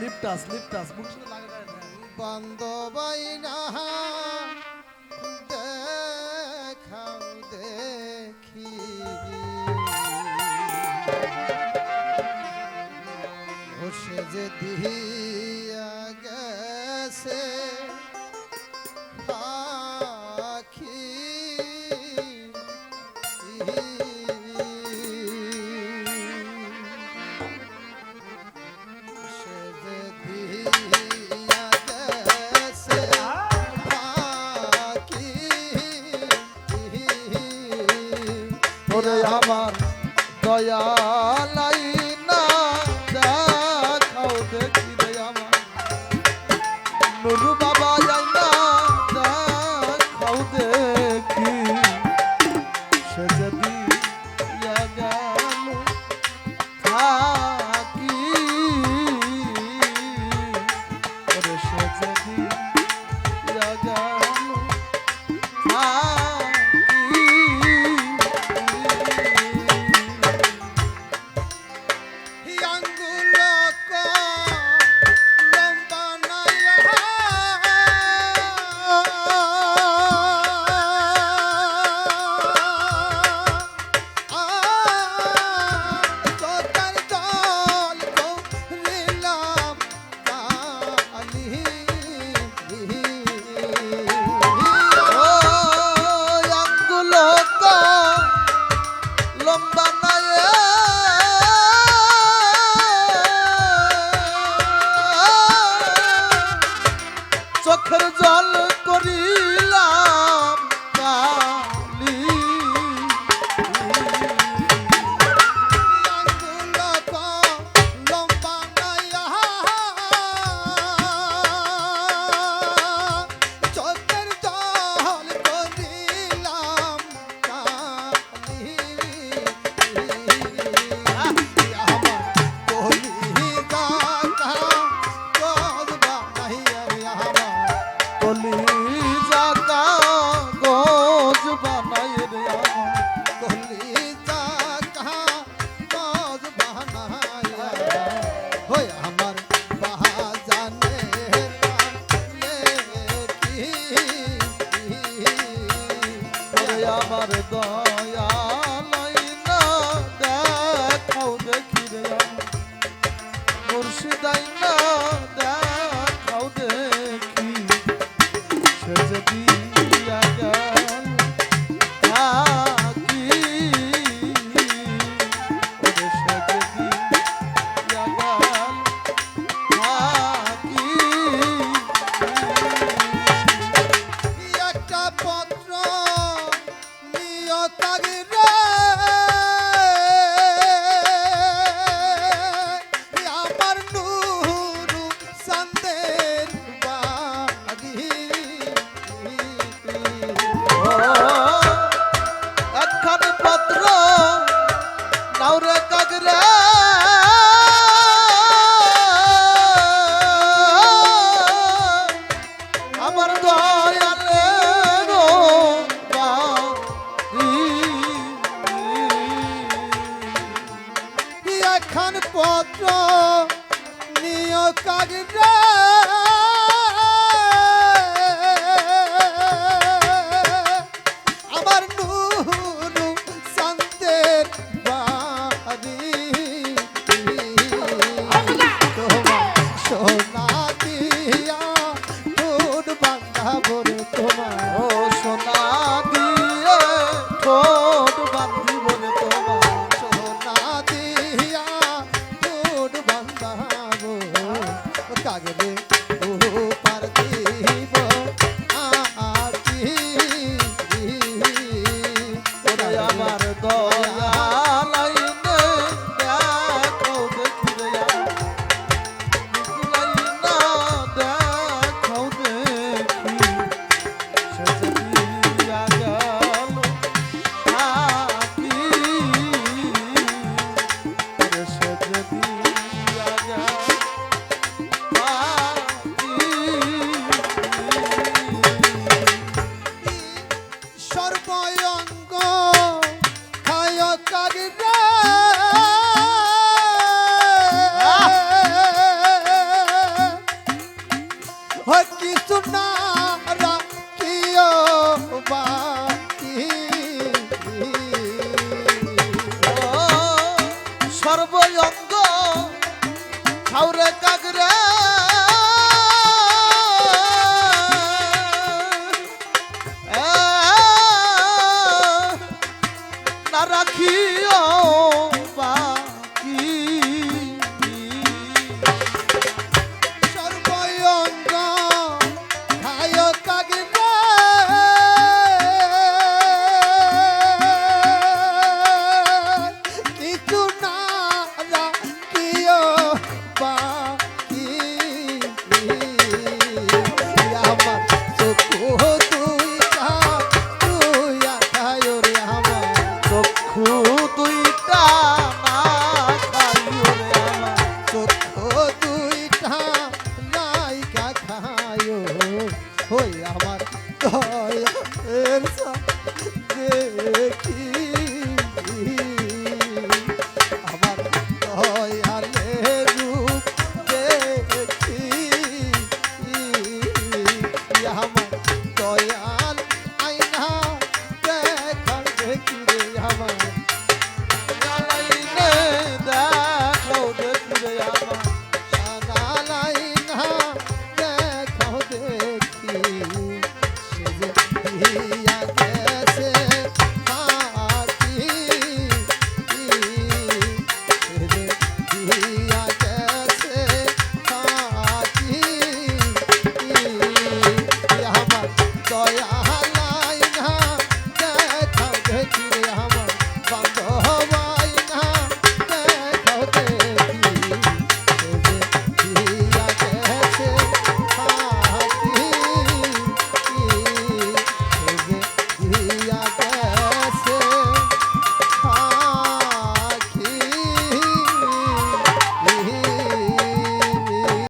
লিপটাস লিপটাস মুখে লাগে বান্ধবাই না ওরে আমার দয়া লাই না দেখাও দেখি রে আমার। নুরু বাবা 啊呀。আমার দয়ালে এখন পত্র নিয় কাগজ। কাগরে সর্বঙ্গ হাওরে কাগরে না রাখিও। Elsa.